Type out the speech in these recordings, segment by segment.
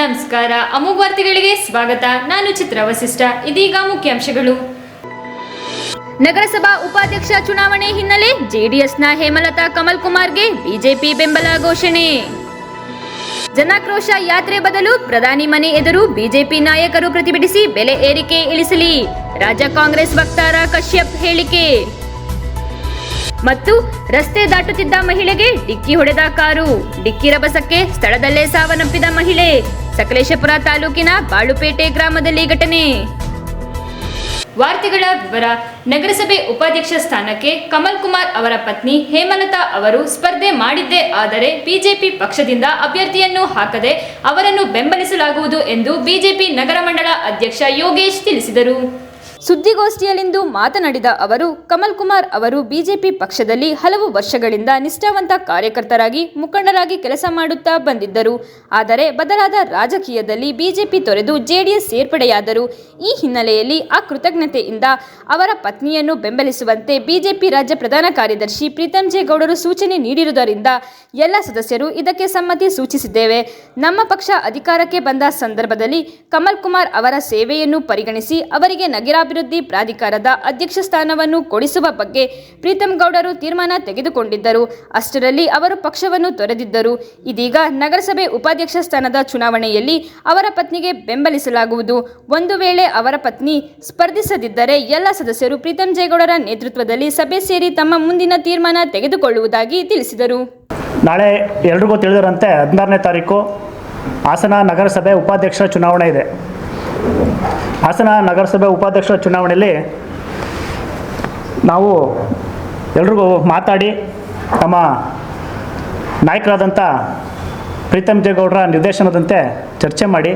ನಮಸ್ಕಾರ ಅಮೋಘ ವಾರ್ತೆಗಳಿಗೆ ಸ್ವಾಗತ. ನಾನು ಚಿತ್ರ ವಸಿಷ್ಠ. ಇದೀಗ ಮುಖ್ಯಾಂಶಗಳು. ನಗರಸಭಾ ಉಪಾಧ್ಯಕ್ಷ ಚುನಾವಣೆ ಹಿನ್ನೆಲೆ ಜೆಡಿಎಸ್ನ ಹೇಮಲತಾ ಕಮಲ್ ಕುಮಾರ್ಗೆ ಬಿಜೆಪಿ ಬೆಂಬಲ ಘೋಷಣೆ. ಜನಾಕ್ರೋಶ ಯಾತ್ರೆ ಬದಲು ಪ್ರಧಾನಿ ಮನೆ ಎದುರು ಬಿಜೆಪಿ ನಾಯಕರು ಪ್ರತಿಭಟಿಸಿ ಬೆಲೆ ಏರಿಕೆ ಇಳಿಸಲಿ. ರಾಜ್ಯ ಕಾಂಗ್ರೆಸ್ ವಕ್ತಾರ ಕಶ್ಯಪ್ ಹೇಳಿಕೆ. ಮತ್ತು ರಸ್ತೆ ದಾಟುತ್ತಿದ್ದ ಮಹಿಳೆಗೆ ಡಿಕ್ಕಿ ಹೊಡೆದ ಕಾರು. ಡಿಕ್ಕಿ ರಭಸಕ್ಕೆ ಸ್ಥಳದಲ್ಲೇ ಸಾವನ್ನಪ್ಪಿದ ಮಹಿಳೆ. ಸಕಲೇಶಪುರ ತಾಲೂಕಿನ ಬಾಳುಪೇಟೆ ಗ್ರಾಮದಲ್ಲಿ ಘಟನೆ. ವಾರ್ತೆಗಳ ವಿವರ, ನಗರಸಭೆ ಉಪಾಧ್ಯಕ್ಷ ಸ್ಥಾನಕ್ಕೆ ಕಮಲ್ ಕುಮಾರ್ ಅವರ ಪತ್ನಿ ಹೇಮಲತಾ ಅವರು ಸ್ಪರ್ಧೆ ಮಾಡಿದ್ದೇ ಆದರೆ ಬಿಜೆಪಿ ಪಕ್ಷದಿಂದ ಅಭ್ಯರ್ಥಿಯನ್ನು ಹಾಕದೆ ಅವರನ್ನು ಬೆಂಬಲಿಸಲಾಗುವುದು ಎಂದು ಬಿಜೆಪಿ ನಗರ ಮಂಡಳ ಅಧ್ಯಕ್ಷ ಯೋಗೇಶ್ ತಿಳಿಸಿದರು. ಸುದ್ದಿಗೋಷ್ಠಿಯಲ್ಲಿಂದು ಮಾತನಾಡಿದ ಅವರು, ಕಮಲ್ ಕುಮಾರ್ ಅವರು ಬಿಜೆಪಿ ಪಕ್ಷದಲ್ಲಿ ಹಲವು ವರ್ಷಗಳಿಂದ ನಿಷ್ಠಾವಂತ ಕಾರ್ಯಕರ್ತರಾಗಿ ಮುಖಂಡರಾಗಿ ಕೆಲಸ ಮಾಡುತ್ತಾ ಬಂದಿದ್ದರು. ಆದರೆ ಬದಲಾದ ರಾಜಕೀಯದಲ್ಲಿ ಬಿಜೆಪಿ ತೊರೆದು ಜೆಡಿಎಸ್ ಸೇರ್ಪಡೆಯಾದರು. ಈ ಹಿನ್ನೆಲೆಯಲ್ಲಿ ಆ ಕೃತಜ್ಞತೆಯಿಂದ ಅವರ ಪತ್ನಿಯನ್ನು ಬೆಂಬಲಿಸುವಂತೆ ಬಿಜೆಪಿ ರಾಜ್ಯ ಪ್ರಧಾನ ಕಾರ್ಯದರ್ಶಿ ಪ್ರೀತಂ ಜೆ ಗೌಡರು ಸೂಚನೆ ನೀಡಿರುವುದರಿಂದ ಎಲ್ಲ ಸದಸ್ಯರು ಇದಕ್ಕೆ ಸಮ್ಮತಿ ಸೂಚಿಸಿದ್ದೇವೆ. ನಮ್ಮ ಪಕ್ಷ ಅಧಿಕಾರಕ್ಕೆ ಬಂದ ಸಂದರ್ಭದಲ್ಲಿ ಕಮಲ್ ಕುಮಾರ್ ಅವರ ಸೇವೆಯನ್ನು ಪರಿಗಣಿಸಿ ಅವರಿಗೆ ನಗರಾಭಿವೃದ್ಧಿ ಪ್ರಾಧಿಕಾರದ ಅಧ್ಯಕ್ಷ ಸ್ಥಾನವನ್ನು ಕೊಡಿಸುವ ಬಗ್ಗೆ ಪ್ರೀತಂ ಗೌಡರು ತೀರ್ಮಾನ ತೆಗೆದುಕೊಂಡಿದ್ದರು. ಅಷ್ಟರಲ್ಲಿ ಅವರು ಪಕ್ಷವನ್ನು ತೊರೆದಿದ್ದರು. ಇದೀಗ ನಗರಸಭೆ ಉಪಾಧ್ಯಕ್ಷ ಸ್ಥಾನದ ಚುನಾವಣೆಯಲ್ಲಿ ಅವರ ಪತ್ನಿಗೆ ಬೆಂಬಲಿಸಲಾಗುವುದು. ಒಂದು ವೇಳೆ ಅವರ ಪತ್ನಿ ಸ್ಪರ್ಧಿಸದಿದ್ದರೆ ಎಲ್ಲ ಸದಸ್ಯರು ಪ್ರೀತಂ ಜೇಗೌಡರ ನೇತೃತ್ವದಲ್ಲಿ ಸಭೆ ಸೇರಿ ತಮ್ಮ ಮುಂದಿನ ತೀರ್ಮಾನ ತೆಗೆದುಕೊಳ್ಳುವುದಾಗಿ ತಿಳಿಸಿದರು. ನಾಳೆ ಎಲ್ರಿಗೂ ತಿಳಿದಿರಂತೆ ಹದಿನಾರನೇ ತಾರೀಕು ಹಾಸನ ನಗರಸಭೆ ಉಪಾಧ್ಯಕ್ಷರ ಚುನಾವಣೆ ಇದೆ. ಹಾಸನ ನಗರಸಭೆ ಉಪಾಧ್ಯಕ್ಷರ ಚುನಾವಣೆಯಲ್ಲಿ ನಾವು ಎಲ್ರಿಗೂ ಮಾತಾಡಿ ನಮ್ಮ ನಾಯಕರಾದಂಥ ಪ್ರೀತಮ್ ಜೇಗೌಡರ ನಿರ್ದೇಶನದಂತೆ ಚರ್ಚೆ ಮಾಡಿ,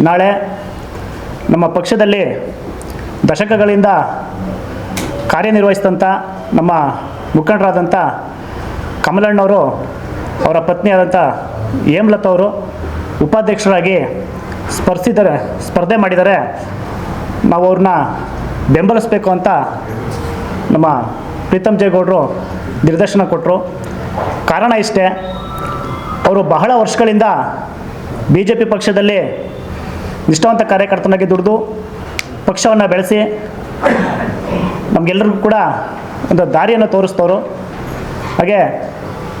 ನಾಳೆ ನಮ್ಮ ಪಕ್ಷದಲ್ಲಿ ದಶಕಗಳಿಂದ ಕಾರ್ಯನಿರ್ವಹಿಸಿದಂಥ ನಮ್ಮ ಮುಖಂಡರಾದಂಥ ಕಮಲಣ್ಣವರು ಅವರ ಪತ್ನಿಯಾದಂಥ ಹೇಮ್ಲತಾ ಅವರು ಉಪಾಧ್ಯಕ್ಷರಾಗಿ ಸ್ಪರ್ಧಿಸಿದ್ದಾರೆ ಸ್ಪರ್ಧೆ ಮಾಡಿದರೆ ನಾವು ಅವ್ರನ್ನ ಬೆಂಬಲಿಸಬೇಕು ಅಂತ ನಮ್ಮ ಪ್ರೀತಮ್ ಜೇಗೌಡರು ನಿರ್ದೇಶನ ಕೊಟ್ಟರು ಕಾರಣ ಇಷ್ಟೇ, ಅವರು ಬಹಳ ವರ್ಷಗಳಿಂದ ಬಿ ಜೆ ಪಿ ಪಕ್ಷದಲ್ಲಿ ನಿಷ್ಠಾವಂತ ಕಾರ್ಯಕರ್ತನಾಗಿ ದುಡಿದು ಪಕ್ಷವನ್ನು ಬೆಳೆಸಿ ನಮಗೆಲ್ಲರಿಗೂ ಕೂಡ ಒಂದು ದಾರಿಯನ್ನು ತೋರಿಸ್ತವರು. ಹಾಗೆ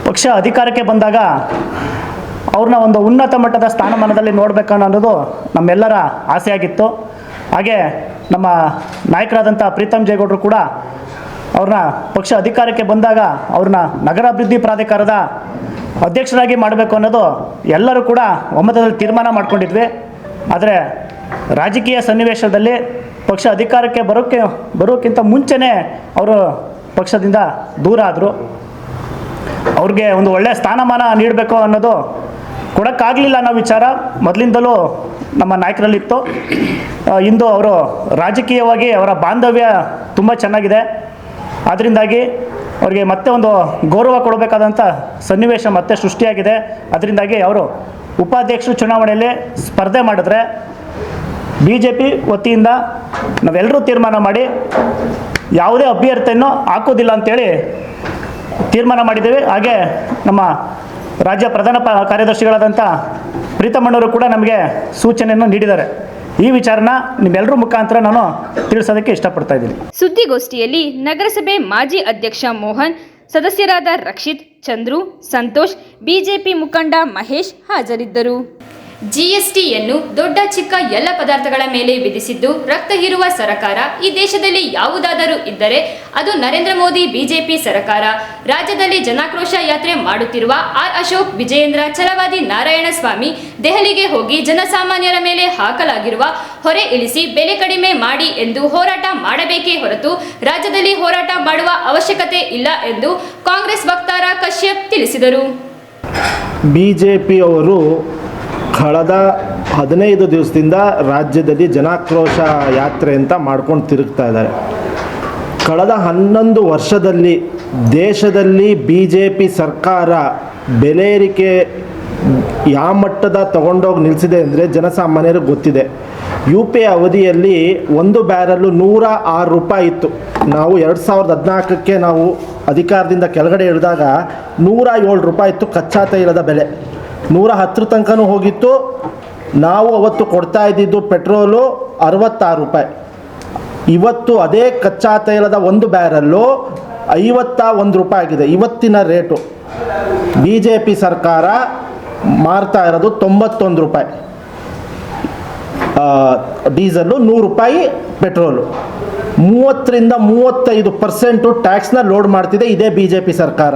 ಪಕ್ಷ ಅಧಿಕಾರಕ್ಕೆ ಬಂದಾಗ ಅವ್ರನ್ನ ಒಂದು ಉನ್ನತ ಮಟ್ಟದ ಸ್ಥಾನಮಾನದಲ್ಲಿ ನೋಡಬೇಕನ್ನೋದು ನಮ್ಮೆಲ್ಲರ ಆಸೆಯಾಗಿತ್ತು. ಹಾಗೆ ನಮ್ಮ ನಾಯಕರಾದಂಥ ಪ್ರೀತಮ್ ಜೇಗೌಡರು ಕೂಡ ಅವ್ರನ್ನ ಪಕ್ಷ ಅಧಿಕಾರಕ್ಕೆ ಬಂದಾಗ ಅವ್ರನ್ನ ನಗರಾಭಿವೃದ್ಧಿ ಪ್ರಾಧಿಕಾರದ ಅಧ್ಯಕ್ಷರಾಗಿ ಮಾಡಬೇಕು ಅನ್ನೋದು ಎಲ್ಲರೂ ಕೂಡ ಒಮ್ಮತದಲ್ಲಿ ತೀರ್ಮಾನ ಮಾಡ್ಕೊಂಡಿದ್ವಿ. ಆದರೆ ರಾಜಕೀಯ ಸನ್ನಿವೇಶದಲ್ಲಿ ಪಕ್ಷ ಅಧಿಕಾರಕ್ಕೆ ಬರೋಕ್ಕೆ, ಬರೋಕ್ಕಿಂತ ಮುಂಚೆನೇ ಅವರು ಪಕ್ಷದಿಂದ ದೂರ ಆದರು. ಅವ್ರಿಗೆ ಒಂದು ಒಳ್ಳೆಯ ಸ್ಥಾನಮಾನ ನೀಡಬೇಕು ಅನ್ನೋದು ಕೊಡೋಕ್ಕಾಗಲಿಲ್ಲ ಅನ್ನೋ ವಿಚಾರ ಮೊದಲಿಂದಲೂ ನಮ್ಮ ನಾಯಕರಲ್ಲಿತ್ತು. ಇಂದು ಅವರು ರಾಜಕೀಯವಾಗಿ ಅವರ ಬಾಂಧವ್ಯ ತುಂಬ ಚೆನ್ನಾಗಿದೆ. ಅದರಿಂದಾಗಿ ಅವರಿಗೆ ಮತ್ತೆ ಒಂದು ಗೌರವ ಕೊಡಬೇಕಾದಂಥ ಸನ್ನಿವೇಶ ಮತ್ತೆ ಸೃಷ್ಟಿಯಾಗಿದೆ. ಅದರಿಂದಾಗಿ ಅವರು ಉಪಾಧ್ಯಕ್ಷರು ಚುನಾವಣೆಯಲ್ಲಿ ಸ್ಪರ್ಧೆ ಮಾಡಿದ್ರೆ ಬಿ ಜೆ ಪಿ ವತಿಯಿಂದ ನಾವೆಲ್ಲರೂ ತೀರ್ಮಾನ ಮಾಡಿ ಯಾವುದೇ ಅಭ್ಯರ್ಥಿಯನ್ನು ಹಾಕೋದಿಲ್ಲ ಅಂತೇಳಿ ತೀರ್ಮಾನ ಮಾಡಿದ್ದೇವೆ. ಹಾಗೆ ನಮ್ಮ ರಾಜ್ಯ ಪ್ರಧಾನ ಕಾರ್ಯದರ್ಶಿಗಳಾದಂಥ ಪ್ರೀತಮಣ್ಣವರು ಕೂಡ ನಮಗೆ ಸೂಚನೆಯನ್ನು ನೀಡಿದ್ದಾರೆ. ಈ ವಿಚಾರನ ನಿಮ್ಮೆಲ್ಲರ ಮುಖಾಂತರ ನಾನು ತಿಳಿಸೋದಕ್ಕೆ ಇಷ್ಟಪಡ್ತಾ ಇದ್ದೀನಿ. ಸುದ್ದಿಗೋಷ್ಠಿಯಲ್ಲಿ ನಗರಸಭೆ ಮಾಜಿ ಅಧ್ಯಕ್ಷ ಮೋಹನ್, ಸದಸ್ಯರಾದ ರಕ್ಷಿತ್, ಚಂದ್ರು, ಸಂತೋಷ್, ಬಿಜೆಪಿ ಮುಖಂಡ ಮಹೇಶ್ ಹಾಜರಿದ್ದರು. ಜಿಎಸ್ಟಿಯನ್ನು ದೊಡ್ಡ ಚಿಕ್ಕ ಎಲ್ಲ ಪದಾರ್ಥಗಳ ಮೇಲೆ ವಿಧಿಸಿದ್ದು ರಕ್ತ ಹೀರುವ ಸರಕಾರ ಈ ದೇಶದಲ್ಲಿ ಯಾವುದಾದರೂ ಇದ್ದರೆ ಅದು ನರೇಂದ್ರ ಮೋದಿ ಬಿಜೆಪಿ ಸರಕಾರ. ರಾಜ್ಯದಲ್ಲಿ ಜನಾಕ್ರೋಶ ಯಾತ್ರೆ ಮಾಡುತ್ತಿರುವ ಆರ್ ಅಶೋಕ್ ವಿಜಯೇಂದ್ರ ಛಲವಾದಿ ನಾರಾಯಣಸ್ವಾಮಿ ದೆಹಲಿಗೆ ಹೋಗಿ ಜನಸಾಮಾನ್ಯರ ಮೇಲೆ ಹಾಕಲಾಗಿರುವ ಹೊರೆ ಇಳಿಸಿ ಬೆಲೆ ಕಡಿಮೆ ಮಾಡಿ ಎಂದು ಹೋರಾಟ ಮಾಡಬೇಕೇ ಹೊರತು ರಾಜ್ಯದಲ್ಲಿ ಹೋರಾಟ ಮಾಡುವ ಅವಶ್ಯಕತೆ ಇಲ್ಲ ಎಂದು ಕಾಂಗ್ರೆಸ್ ವಕ್ತಾರ ಕಶ್ಯಪ್ ತಿಳಿಸಿದರು. ಬಿಜೆಪಿಯವರು ಕಳೆದ ಹದಿನೈದು ದಿವಸದಿಂದ ರಾಜ್ಯದಲ್ಲಿ ಜನಾಕ್ರೋಶ ಯಾತ್ರೆ ಅಂತ ಮಾಡ್ಕೊಂಡು ತಿರುಗ್ತಾ ಇದ್ದಾರೆ. ಕಳೆದ ಹನ್ನೊಂದು ವರ್ಷದಲ್ಲಿ ದೇಶದಲ್ಲಿ ಬಿ ಜೆ ಪಿ ಸರ್ಕಾರ ಬೆಲೆ ಏರಿಕೆ ಯಾವ ಮಟ್ಟದ ತಗೊಂಡೋಗಿ ನಿಲ್ಲಿಸಿದೆ ಅಂದರೆ ಜನಸಾಮಾನ್ಯರಿಗೆ ಗೊತ್ತಿದೆ. ಯು ಪಿ ಅವಧಿಯಲ್ಲಿ ಒಂದು ಬ್ಯಾರಲ್ಲು ನೂರ ಆರು ರೂಪಾಯಿ ಇತ್ತು. ನಾವು ಎರಡು ಸಾವಿರದ ಹದಿನಾಲ್ಕಕ್ಕೆ ನಾವು ಅಧಿಕಾರದಿಂದ ಕೆಳಗಡೆ ಇಳಿದಾಗ ನೂರ ಏಳು ರೂಪಾಯಿ ಇತ್ತು ಕಚ್ಚಾ ತೈಲದ ಬೆಲೆ. ನೂರ ಹತ್ತರ ತನಕನೂ ಹೋಗಿತ್ತು. ನಾವು ಅವತ್ತು ಕೊಡ್ತಾ ಇದ್ದಿದ್ದು ಪೆಟ್ರೋಲು ಅರವತ್ತಾರು ರೂಪಾಯಿ. ಇವತ್ತು ಅದೇ ಕಚ್ಚಾ ತೈಲದ ಒಂದು ಬ್ಯಾರಲ್ಲು ಐವತ್ತ ಒಂದು ರೂಪಾಯಿ ಆಗಿದೆ. ಇವತ್ತಿನ ರೇಟು ಬಿ ಜೆ ಪಿ ಸರ್ಕಾರ ಮಾರ್ತಾ ಇರೋದು ತೊಂಬತ್ತೊಂದು ರೂಪಾಯಿ. ಡೀಸೆಲ್ಲು ನೂರು ರೂಪಾಯಿ, ಪೆಟ್ರೋಲು. ಮೂವತ್ತರಿಂದ ಮೂವತ್ತೈದು ಪರ್ಸೆಂಟು ಟ್ಯಾಕ್ಸ್ನ ಲೋಡ್ ಮಾಡ್ತಿದೆ ಇದೇ ಬಿ ಜೆ ಪಿ ಸರ್ಕಾರ.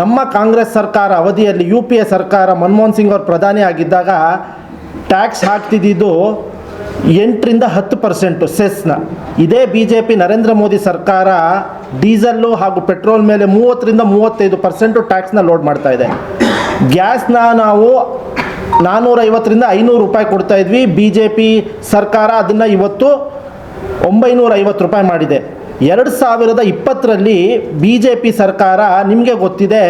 ನಮ್ಮ ಕಾಂಗ್ರೆಸ್ ಸರ್ಕಾರ ಅವಧಿಯಲ್ಲಿ ಯು ಪಿ ಎ ಸರ್ಕಾರ ಮನಮೋಹನ್ ಸಿಂಗ್ ಅವರು ಪ್ರಧಾನಿ ಆಗಿದ್ದಾಗ ಟ್ಯಾಕ್ಸ್ ಹಾಕ್ತಿದ್ದಿದ್ದು ಎಂಟರಿಂದ ಹತ್ತು ಪರ್ಸೆಂಟು ಸೆಸ್ನ. ಇದೇ B J P Narendra Modi ಸರ್ಕಾರ ಡೀಸೆಲ್ಲು ಹಾಗೂ ಪೆಟ್ರೋಲ್ ಮೇಲೆ ಮೂವತ್ತರಿಂದ ಮೂವತ್ತೈದು ಪರ್ಸೆಂಟು ಟ್ಯಾಕ್ಸ್ನ ಲೋಡ್ ಮಾಡ್ತಾ ಇದೆ. ಗ್ಯಾಸ್ನ ನಾವು ನಾನ್ನೂರೈವತ್ತರಿಂದ ಐನೂರು ರೂಪಾಯಿ ಕೊಡ್ತಾಯಿದ್ವಿ ಬಿ ಜೆ ಪಿ ಸರ್ಕಾರ ಅದನ್ನು ಇವತ್ತು ಒಂಬೈನೂರ ಐವತ್ತು ರೂಪಾಯಿ ಮಾಡಿದೆ. ಎರಡು ಸಾವಿರದ ಇಪ್ಪತ್ತರಲ್ಲಿ ಬಿ ಜೆ ಪಿ ಸರ್ಕಾರ ನಿಮಗೆ ಗೊತ್ತಿದೆ,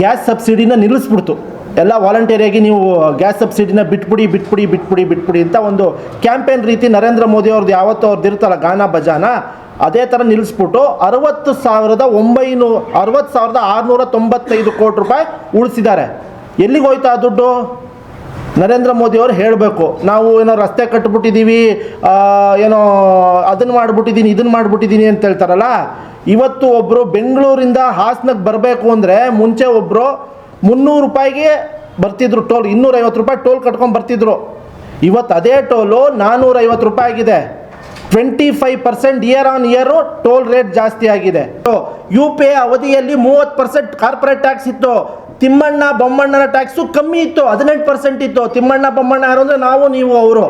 ಗ್ಯಾಸ್ ಸಬ್ಸಿಡಿನ ನಿಲ್ಲಿಸ್ಬಿಡ್ತು. ಎಲ್ಲ ವಾಲಂಟಿಯರಿಯಾಗಿ ನೀವು ಗ್ಯಾಸ್ ಸಬ್ಸಿಡಿನ ಬಿಟ್ಬಿಡಿ ಬಿಟ್ಬಿಡಿ ಬಿಟ್ಬಿಡಿ ಬಿಟ್ಬಿಡಿ ಅಂತ ಒಂದು ಕ್ಯಾಂಪೇನ್ ರೀತಿ ನರೇಂದ್ರ ಮೋದಿ ಅವ್ರದ್ದು ಯಾವತ್ತೋ ಅವ್ರದ್ದು ಇರ್ತಲ್ಲ ಗಾನ ಭಜಾನ, ಅದೇ ಥರ ನಿಲ್ಲಿಸ್ಬಿಟ್ಟು ಅರವತ್ತು ಸಾವಿರದ ಒಂಬೈನೂ, ಅರವತ್ತು ಸಾವಿರದ ಆರುನೂರ ತೊಂಬತ್ತೈದು ಕೋಟಿ ರೂಪಾಯಿ ಉಳಿಸಿದ್ದಾರೆ. ಎಲ್ಲಿಗೆ ಹೋಯ್ತಾ ದುಡ್ಡು? ನರೇಂದ್ರ ಮೋದಿ ಅವರು ಹೇಳಬೇಕು. ನಾವು ಏನೋ ರಸ್ತೆ ಕಟ್ಬಿಟ್ಟಿದ್ದೀವಿ ಏನೋ ಅದನ್ನು ಮಾಡಿಬಿಟ್ಟಿದ್ದೀನಿ ಇದನ್ನು ಮಾಡಿಬಿಟ್ಟಿದ್ದೀನಿ ಅಂತ ಹೇಳ್ತಾರಲ್ಲ? ಇವತ್ತು ಒಬ್ಬರು ಬೆಂಗಳೂರಿಂದ ಹಾಸನಕ್ಕೆ ಬರಬೇಕು ಅಂದರೆ ಮುಂಚೆ ಒಬ್ಬರು ಮುನ್ನೂರು ರೂಪಾಯಿಗೆ ಬರ್ತಿದ್ರು ಟೋಲ್, ಇನ್ನೂರೈವತ್ತು ರೂಪಾಯಿ ಟೋಲ್ ಕಟ್ಕೊಂಡು ಬರ್ತಿದ್ರು. ಇವತ್ತು ಅದೇ ಟೋಲು ನಾನ್ನೂರೈವತ್ತು ರೂಪಾಯಿ ಆಗಿದೆ twenty five percent year on year toll rate ಜಾಸ್ತಿ ಆಗಿದೆ. ಯು ಪಿ ಎ ಅವಧಿಯಲ್ಲಿ ಮೂವತ್ತು ಪರ್ಸೆಂಟ್ ಕಾರ್ಪೊರೇಟ್ ಟ್ಯಾಕ್ಸ್ ಇತ್ತು. ತಿಮ್ಮಣ್ಣ ಬೊಮ್ಮಣ್ಣನ ಟ್ಯಾಕ್ಸು ಕಮ್ಮಿ ಇತ್ತು, ಹದಿನೆಂಟು ಪರ್ಸೆಂಟ್ ಇತ್ತು. ತಿಮ್ಮಣ್ಣ ಬೊಮ್ಮಣ್ಣ ಯಾರು ಅಂದರೆ ನಾವು, ನೀವು, ಅವರು.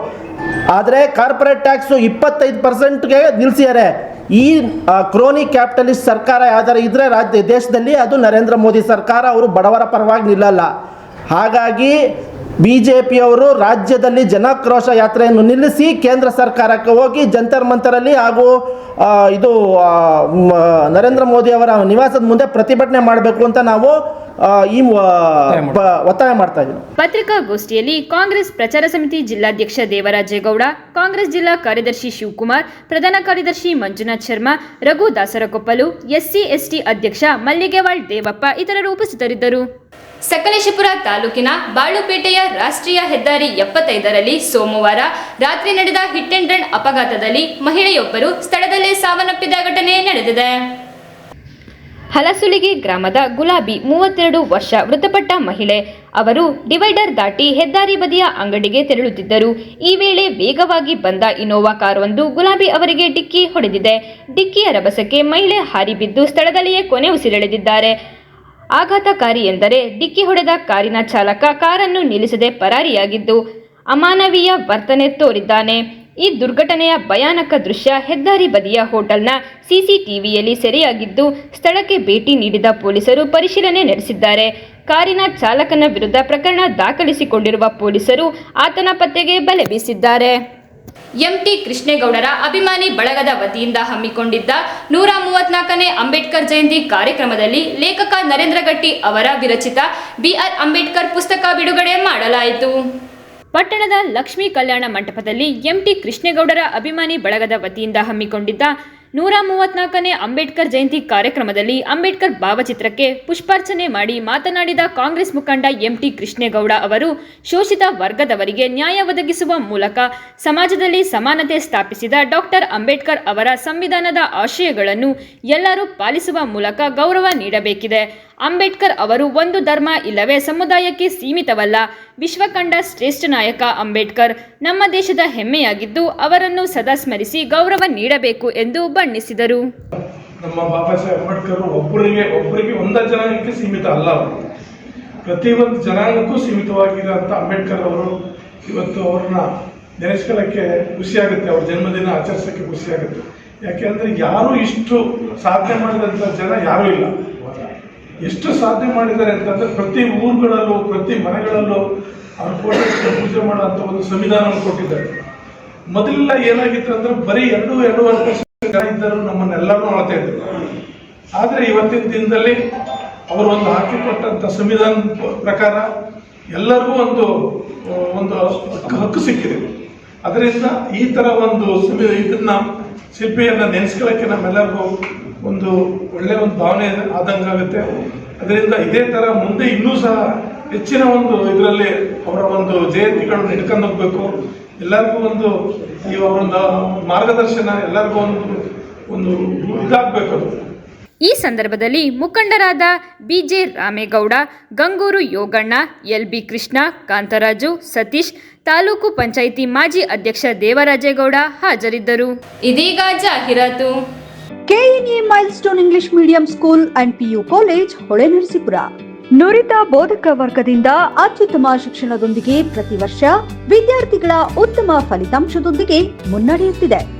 ಆದರೆ ಕಾರ್ಪೊರೇಟ್ ಟ್ಯಾಕ್ಸು ಇಪ್ಪತ್ತೈದು ಪರ್ಸೆಂಟ್ಗೆ ನಿಲ್ಲಿಸಿದ್ದಾರೆ ಈ ಕ್ರೋನಿ ಕ್ಯಾಪಿಟಲಿಸ್ಟ್ ಸರ್ಕಾರ ಯಾವ್ದಾರು ಇದ್ರೆ ರಾಜ್ಯ, ದೇಶದಲ್ಲಿ ಅದು ನರೇಂದ್ರ ಮೋದಿ ಸರ್ಕಾರ, ಅವರು ಬಡವರ ಪರವಾಗಿ ನಿಲ್ಲಲ್ಲ. ಹಾಗಾಗಿ ಬಿ ಜೆ ಪಿಯವರು ರಾಜ್ಯದಲ್ಲಿ ಜನಾಕ್ರೋಶ ಯಾತ್ರೆಯನ್ನು ನಿಲ್ಲಿಸಿ ಕೇಂದ್ರ ಸರ್ಕಾರಕ್ಕೆ ಹೋಗಿ ಜಂತರ್ ಮಂತರಲ್ಲಿ ಹಾಗೂ ಇದು ನರೇಂದ್ರ ಮೋದಿ ಅವರ ನಿವಾಸದ ಮುಂದೆ ಪ್ರತಿಭಟನೆ ಮಾಡಬೇಕು ಅಂತ ನಾವು ಈ ಒತ್ತಾಯ ಮಾಡ್ತಾ ಇದ್ದೀವಿ. ಪತ್ರಿಕಾಗೋಷ್ಠಿಯಲ್ಲಿ ಕಾಂಗ್ರೆಸ್ ಪ್ರಚಾರ ಸಮಿತಿ ಜಿಲ್ಲಾಧ್ಯಕ್ಷ ದೇವರಾಜೇಗೌಡ ಕಾಂಗ್ರೆಸ್ ಜಿಲ್ಲಾ ಕಾರ್ಯದರ್ಶಿ ಶಿವಕುಮಾರ್ ಪ್ರಧಾನ ಕಾರ್ಯದರ್ಶಿ ಮಂಜುನಾಥ್ ಶರ್ಮಾ ರಘು ದಾಸರಕೊಪ್ಪಲು ಎಸ್ಸಿ ಎಸ್ಟಿ ಅಧ್ಯಕ್ಷ ಮಲ್ಲಿಗೆವಾಳ್ ದೇವಪ್ಪ ಇತರರು ಉಪಸ್ಥಿತರಿದ್ದರು. ಸಕಲೇಶಪುರ ತಾಲೂಕಿನ ಬಾಳುಪೇಟೆಯ ರಾಷ್ಟ್ರೀಯ ಹೆದ್ದಾರಿ ಎಪ್ಪತ್ತೈದರಲ್ಲಿ ಸೋಮವಾರ ರಾತ್ರಿ ನಡೆದ ಹಿಟ್ ಅಂಡ್ ರನ್ ಅಪಘಾತದಲ್ಲಿ ಮಹಿಳೆಯೊಬ್ಬರು ಸ್ಥಳದಲ್ಲೇ ಸಾವನ್ನಪ್ಪಿದ ಘಟನೆ ನಡೆದಿದೆ. ಹಲಸುಲಿಗೆ ಗ್ರಾಮದ ಗುಲಾಬಿ ಮೂವತ್ತೆರಡು ವರ್ಷ ಮೃತಪಟ್ಟ ಮಹಿಳೆ, ಅವರು ಡಿವೈಡರ್ ದಾಟಿ ಹೆದ್ದಾರಿ ಬದಿಯ ಅಂಗಡಿಗೆ ತೆರಳುತ್ತಿದ್ದರು. ಈ ವೇಳೆ ವೇಗವಾಗಿ ಬಂದ ಇನೋವಾ ಕಾರೊಂದು ಗುಲಾಬಿ ಅವರಿಗೆ ಡಿಕ್ಕಿ ಹೊಡೆದಿದೆ. ಡಿಕ್ಕಿಯ ರಭಸಕ್ಕೆ ಮಹಿಳೆ ಹಾರಿ ಬಿದ್ದು ಸ್ಥಳದಲ್ಲಿಯೇ ಕೊನೆ ಉಸಿರೆಳೆದಿದ್ದಾರೆ. ಆಘಾತಕಾರಿ ಎಂದರೆ ಡಿಕ್ಕಿ ಹೊಡೆದ ಕಾರಿನ ಚಾಲಕ ಕಾರನ್ನು ನಿಲ್ಲಿಸದೆ ಪರಾರಿಯಾಗಿದ್ದು ಅಮಾನವೀಯ ವರ್ತನೆ ತೋರಿದ್ದಾನೆ. ಈ ದುರ್ಘಟನೆಯ ಭಯಾನಕ ದೃಶ್ಯ ಹೆದ್ದಾರಿ ಬದಿಯ ಹೋಟೆಲ್ನ ಸಿಸಿಟಿವಿಯಲ್ಲಿ ಸೆರೆಯಾಗಿದ್ದು ಸ್ಥಳಕ್ಕೆ ಭೇಟಿ ನೀಡಿದ ಪೊಲೀಸರು ಪರಿಶೀಲನೆ ನಡೆಸಿದ್ದಾರೆ. ಕಾರಿನ ಚಾಲಕನ ವಿರುದ್ಧ ಪ್ರಕರಣ ದಾಖಲಿಸಿಕೊಂಡಿರುವ ಪೊಲೀಸರು ಆತನ ಪತ್ತೆಗೆ ಬಲೆ ಬೀಸಿದ್ದಾರೆ. ಎಂಟಿ ಕೃಷ್ಣೇಗೌಡರ ಅಭಿಮಾನಿ ಬಳಗದ ವತಿಯಿಂದ ಹಮ್ಮಿಕೊಂಡಿದ್ದ ನೂರ ಮೂವತ್ನಾಲ್ಕನೇ ಅಂಬೇಡ್ಕರ್ ಜಯಂತಿ ಕಾರ್ಯಕ್ರಮದಲ್ಲಿ ಲೇಖಕ ನರೇಂದ್ರ ಗಟ್ಟಿ ಅವರ ವಿರಚಿತ ಬಿಆರ್ ಅಂಬೇಡ್ಕರ್ ಪುಸ್ತಕ ಬಿಡುಗಡೆ ಮಾಡಲಾಯಿತು. ಪಟ್ಟಣದ ಲಕ್ಷ್ಮೀ ಕಲ್ಯಾಣ ಮಂಟಪದಲ್ಲಿ ಎಂಟಿ ಕೃಷ್ಣೇಗೌಡರ ಅಭಿಮಾನಿ ಬಳಗದ ವತಿಯಿಂದ ಹಮ್ಮಿಕೊಂಡಿದ್ದ ನೂರ ಮೂವತ್ನಾಲ್ಕನೇ ಅಂಬೇಡ್ಕರ್ ಜಯಂತಿ ಕಾರ್ಯಕ್ರಮದಲ್ಲಿ ಅಂಬೇಡ್ಕರ್ ಭಾವಚಿತ್ರಕ್ಕೆ ಪುಷ್ಪಾರ್ಚನೆ ಮಾಡಿ ಮಾತನಾಡಿದ ಕಾಂಗ್ರೆಸ್ ಮುಖಂಡ ಎಂಟಿ ಕೃಷ್ಣೇಗೌಡ ಅವರು, ಶೋಷಿತ ವರ್ಗದವರಿಗೆ ನ್ಯಾಯ ಒದಗಿಸುವ ಮೂಲಕ ಸಮಾಜದಲ್ಲಿ ಸಮಾನತೆ ಸ್ಥಾಪಿಸಿದ ಡಾಕ್ಟರ್ ಅಂಬೇಡ್ಕರ್ ಅವರ ಸಂವಿಧಾನದ ಆಶಯಗಳನ್ನು ಎಲ್ಲರೂ ಪಾಲಿಸುವ ಮೂಲಕ ಗೌರವ ನೀಡಬೇಕಿದೆ. ಅಂಬೇಡ್ಕರ್ ಅವರು ಒಂದು ಧರ್ಮ ಇಲ್ಲವೇ ಸಮುದಾಯಕ್ಕೆ ಸೀಮಿತವಲ್ಲ. ವಿಶ್ವಕಂಡ ಶ್ರೇಷ್ಠ ನಾಯಕ ಅಂಬೇಡ್ಕರ್ ನಮ್ಮ ದೇಶದ ಹೆಮ್ಮೆಯಾಗಿದ್ದು ಅವರನ್ನು ಸದಾ ಸ್ಮರಿಸಿ ಗೌರವ ನೀಡಬೇಕು ಎಂದು ಬಣ್ಣಿಸಿದರು. ನಮ್ಮ ಬಾಬಾ ಸಾಹೇಬ್ ಅಂಬೇಡ್ಕರ್ ಒಬ್ಬರಿಗೆ ಒಬ್ಬರಿಗೆ ಒಂದ ಜನಾಂಗಕ್ಕೆ ಸೀಮಿತ ಅಲ್ಲ ಅವರು. ಪ್ರತಿಯೊಂದು ಜನಾಂಗಕ್ಕೂ ಸೀಮಿತವಾಗಿರೋಂಥ ಅಂಬೇಡ್ಕರ್ ಅವರು ಇವತ್ತು ಅವ್ರನ್ನ ನೆನೆಸ್ಕೊಳ್ಳೋಕ್ಕೆ ಖುಷಿಯಾಗುತ್ತೆ ಅವ್ರ ಜನ್ಮದಿನ ಆಚರಿಸೋಕ್ಕೆ ಖುಷಿಯಾಗುತ್ತೆ ಯಾಕೆಂದ್ರೆ ಯಾರು ಇಷ್ಟು ಸಾಧನೆ ಮಾಡಿದಂಥ ಜನ ಯಾರೂ ಇಲ್ಲ. ಎಷ್ಟು ಸಾಧನೆ ಮಾಡಿದ್ದಾರೆ ಅಂತಂದ್ರೆ ಪ್ರತಿ ಊರುಗಳಲ್ಲೂ, ಪ್ರತಿ ಮನೆಗಳಲ್ಲೂ ಅವ್ರ ಫೋಟೋ ಪೂಜೆ ಮಾಡುವಂತ ಒಂದು ಸಂವಿಧಾನವನ್ನು ಕೊಟ್ಟಿದ್ದಾರೆ. ಮೊದಲೆಲ್ಲ ಏನಾಗಿತ್ತು ಅಂದ್ರೆ ಬರೀ ಎರಡು, ಎರಡೂವರೆ ಪರ್ಸೆಂಟ್ ಇದ್ದರು ನಮ್ಮನ್ನೆಲ್ಲರೂ ಆಳ್ತಾ ಇದ್ರು. ಆದರೆ ಇವತ್ತಿನ ದಿನದಲ್ಲಿ ಅವರು ಒಂದು ಹಾಕಿಕೊಟ್ಟಂತ ಸಂವಿಧಾನ ಪ್ರಕಾರ ಎಲ್ಲರಿಗೂ ಒಂದು ಒಂದು ಹಕ್ಕು- ಸಿಕ್ಕಿದೆ. ಅದರಿಂದ ಈ ತರ ಒಂದು ಇದನ್ನ ಶಿಲ್ಪಿಯನ್ನ ನೆನೆಸ್ಕೊಳ್ಳೋಕ್ಕೆ ನಮ್ಮೆಲ್ಲರಿಗೂ ಒಂದು ಒಳ್ಳೆ ಒಂದು ಭಾವನೆ ಆದಂಗಾಗುತ್ತೆ ಅದರಿಂದ ಇದೇ ತರ ಮುಂದೆ ಇನ್ನೂ ಸಹ ಹೆಚ್ಚಿನ ಒಂದು ಇದರಲ್ಲಿ ಅವರ ಒಂದು ಜಯಂತಿಗಳನ್ನು ನಡ್ಕೊಂಡು ಹೋಗ್ಬೇಕು. ಎಲ್ಲರಿಗೂ ಒಂದು ಈ ಒಂದು ಮಾರ್ಗದರ್ಶನ, ಎಲ್ಲರಿಗೂ ಒಂದು ಒಂದು ಇದಾಗಬೇಕು ಈ ಸಂದರ್ಭದಲ್ಲಿ ಮುಖಂಡರಾದ BJ Ramegowda, Ganguru Yoganna L B Krishna, Kantharaju, Satish, taluk panchayat ಮಾಜಿ ಅಧ್ಯಕ್ಷ ದೇವರಾಜೇಗೌಡ ಹಾಜರಿದ್ದರು. ಇದೀಗ ಜಾಹೀರಾತು. KNA Milestone English medium school and PU college Holenarasipura ನುರಿತ ಬೋಧಕ ವರ್ಗದಿಂದ ಅತ್ಯುತ್ತಮ ಶಿಕ್ಷಣದೊಂದಿಗೆ ಪ್ರತಿ ವರ್ಷ ವಿದ್ಯಾರ್ಥಿಗಳ ಉತ್ತಮ ಫಲಿತಾಂಶದೊಂದಿಗೆ ಮುನ್ನಡೆಯುತ್ತಿದೆ.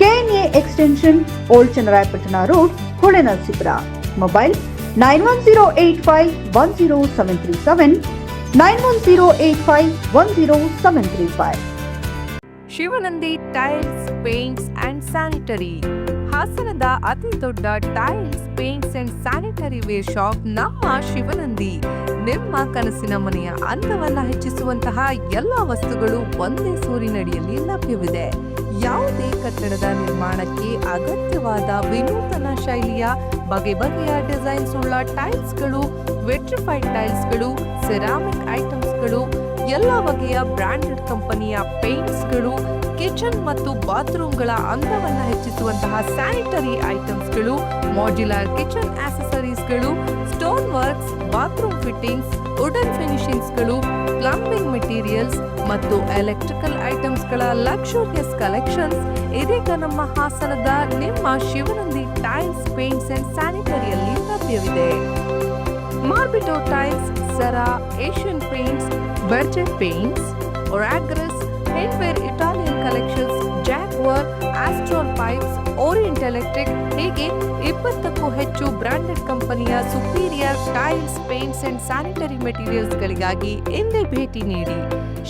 KNA extension old Channarayapatna road, Holenarasipura. Mobile nine one zero eight five one zero seven three seven, nine one zero eight five one zero seven three five. Shivanandi tiles, paints and sanitary. ಹಾಸನದ ಅತಿ ದೊಡ್ಡ tiles, paints and sanitary ware shop ನಮ್ಮ ಶಿವನಂದಿ. ನಿಮ್ಮ ಕನಸಿನ ಮನೆಯ ಅಂತವನ್ನ ಹೆಚ್ಚಿಸುವಂತಹ ಎಲ್ಲ ವಸ್ತುಗಳು ಒಂದೇ ಸೂರಿನಡಿಯಲ್ಲಿ ಲಭ್ಯವಿದೆ. ಯಾವುದೇ ಕಟ್ಟಡದ ನಿರ್ಮಾಣಕ್ಕೆ ಅಗತ್ಯವಾದ ವಿನೂತನ ಶೈಲಿಯ ಬಗೆ ಬಗೆಯ ಡಿಸೈನ್ಸ್ ಉಳ್ಳ ಟೈಲ್ಸ್ಗಳು, ವೆಟ್ರಿಫೈಡ್ ಟೈಲ್ಸ್ಗಳು, ಸೆರಾಮಿಕ್ ಐಟಮ್ಸ್ಗಳು, ಎಲ್ಲ ಬಗೆಯ ಬ್ರಾಂಡೆಡ್ ಕಂಪನಿಯ ಪೇಂಟ್ಸ್ಗಳು, ಕಿಚನ್ ಮತ್ತು ಬಾತ್ರೂಮ್ಗಳ ಅಂದವನ್ನು ಹೆಚ್ಚಿಸುವಂತಹ ಸ್ಯಾನಿಟರಿ ಐಟಮ್ಸ್ಗಳು, modular kitchen ಆಕ್ಸೆಸರೀಸ್ಗಳು stone works bathroom fittings, wooden ಫಿನಿಶಿಂಗ್ಸ್ಗಳು, plumbing materials ಮತ್ತು ಎಲೆಕ್ಟ್ರಿಕಲ್ ಐಟಮ್ಸ್ಗಳ ಲಕ್ಷೂರಿಯಸ್ ಕಲೆಕ್ಷನ್ಸ್ ಇದೀಗ ನಮ್ಮ ಹಾಸನದ ನಿಮ್ಮ ಶಿವನಂದಿ ಟೈಲ್ಸ್, ಪೇಂಟ್ಸ್ ಅಂಡ್ ಸ್ಯಾನಿಟರಿಯಲ್ಲಿ ಲಭ್ಯವಿದೆ. ಮಾರ್ಬಿಟೋ ಟೈಲ್ಸ್, ಸರಾ, ಏಷ್ಯನ್ ಪೇಂಟ್ಸ್ ಬರ್ಜೆಟ್ ಪೇಂಟ್ಸ್, ಒರಾಗ್ರಸ್, ಹೆಡ್ವೇರ್ Italian collections, Jaquar Astral pipes Orient Electric ಹೀಗೆ ಇಪ್ಪತ್ತಕ್ಕೂ ಹೆಚ್ಚು ಬ್ರಾಂಡೆಡ್ ಕಂಪನಿಯ superior tiles paints and sanitary ಮೆಟೀರಿಯಲ್ಸ್ಗಳಿಗಾಗಿ ಎಂದೇ ಭೇಟಿ ನೀಡಿ.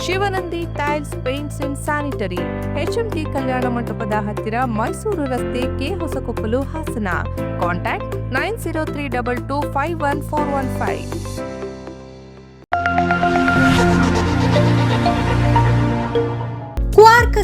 Shivanandi tiles paints and sanitary T ಕಲ್ಯಾಣ ಮಂಟಪದ ಹತ್ತಿರ ಮೈಸೂರು ರಸ್ತೆ K Hosakoppalu Hassan. Contact nine zero three double two five one four one five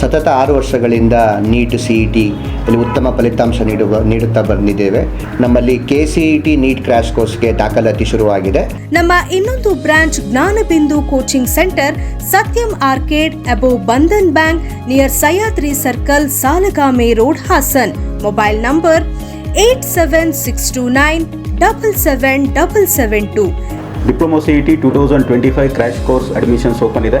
ಸತತ ಆರು ವರ್ಷಗಳಿಂದ ನೀಟ್ ಸಿ ಇ ಟಿ ಅಲ್ಲಿ ಉತ್ತಮ ಫಲಿತಾಂಶ ನೀಡುವ ನೀಡುತ್ತಾ ಬಂದಿದ್ದೇವೆ. ನಮ್ಮಲ್ಲಿ K C E T NEET crash ಕೋರ್ಸ್ಗೆ ದಾಖಲಾತಿ ಶುರುವಾಗಿದೆ. ನಮ್ಮ ಇನ್ನೊಂದು branch Jnanabindu coaching centre Satyam arcade above Bandhan bank near Sahyadri circle Salagame road Hassan. Mobile number eight seven six two nine double seven double seven two. Diploma C E T two thousand twenty five crash course admissions open ಇದೆ.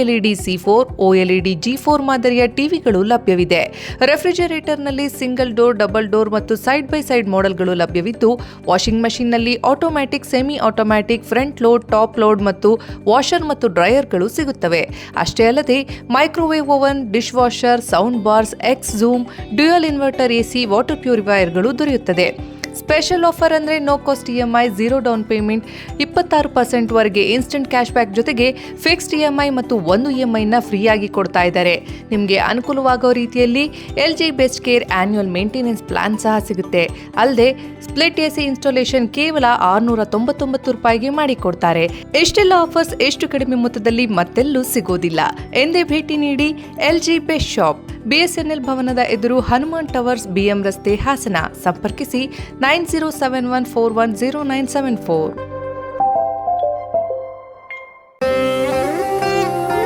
OLED C four, OLED G four ಮಾದರಿಯ ಟಿವಿಗಳು ಲಭ್ಯವಿದೆ. ರೆಫ್ರಿಜರೇಟರ್ನಲ್ಲಿ single door, double door ಮತ್ತು side by side ಮಾಡೆಲ್ಗಳು ಲಭ್ಯವಿದ್ದು, washing ಮಷಿನ್ನಲ್ಲಿ automatic semi automatic front load, top load ಮತ್ತು washer ಮತ್ತು ಡ್ರೈಯರ್ಗಳು ಸಿಗುತ್ತವೆ. ಅಷ್ಟೇ ಅಲ್ಲದೆ, microwave oven, dish washer, sound bars, X zoom, dual inverter AC water ಪ್ಯೂರಿಫೈಯರ್ಗಳು ದೊರೆಯುತ್ತದೆ. ಸ್ಪೆಷಲ್ ಆಫರ್ ಅಂದರೆ no cost E M I, zero down payment ಇಪ್ಪತ್ತಾರು ಪರ್ಸೆಂಟ್ವರೆಗೆ ಇನ್ಸ್ಟೆಂಟ್ ಕ್ಯಾಶ್ ಬ್ಯಾಕ್ ಜೊತೆಗೆ ಫಿಕ್ಸ್ಡ್ ಇ ಐ ಮತ್ತು ಒಂದು ಇ ಎಂ ಐನ ಫ್ರೀಯಾಗಿ ಕೊಡ್ತಾ ಇದ್ದಾರೆ. ನಿಮಗೆ ಅನುಕೂಲವಾಗೋ ರೀತಿಯಲ್ಲಿ L G best care annual maintenance plan ಸಹ ಸಿಗುತ್ತೆ. ಅಲ್ಲದೆ ಸ್ಪ್ಲಿಟ್ ಎ ಸಿ ಇನ್ಸ್ಟಾಲೇಷನ್ ಕೇವಲ ಆರುನೂರ ತೊಂಬತ್ತೊಂಬತ್ತು ರೂಪಾಯಿಗೆ ಮಾಡಿಕೊಡ್ತಾರೆ. ಎಷ್ಟೆಲ್ಲ ಆಫರ್ಸ್ ಎಷ್ಟು ಕಡಿಮೆ ಮೊತ್ತದಲ್ಲಿ ಮತ್ತೆಲ್ಲೂ ಸಿಗೋದಿಲ್ಲ. ಎಂದೇ ಭೇಟಿ ನೀಡಿ L G best shop BSNL ಭವನದ ಎದುರು ಹನುಮಾನ್ ಟವರ್ಸ್ ಬಿಎಂ ರಸ್ತೆ ಹಾಸನ. ಸಂಪರ್ಕಿಸಿ nine zero seven one four one zero nine seven four.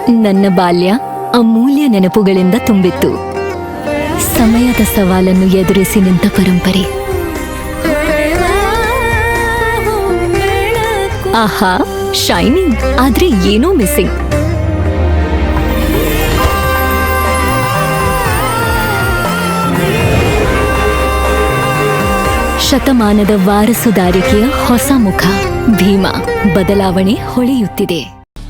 ನನ್ನ ಬಾಲ್ಯ ಅಮೂಲ್ಯ ನೆನಪುಗಳಿಂದ ತುಂಬಿತ್ತು. ಸಮಯದ ಸವಾಲನ್ನು ಎದುರಿಸಿ ನಿಂತ ಪರಂಪರೆ. ಆಹಾ ಶೈನಿಂಗ್ ಆದ್ರೆ ಏನೋ ಮಿಸ್ಸಿಂಗ್ ಶತಮಾನದ ವಾರಸುದಾರಿಕೆಯ ಹೊಸ ಮುಖ ಭೀಮಾ. ಬದಲಾವಣೆ ಹೊಳೆಯುತ್ತಿದೆ.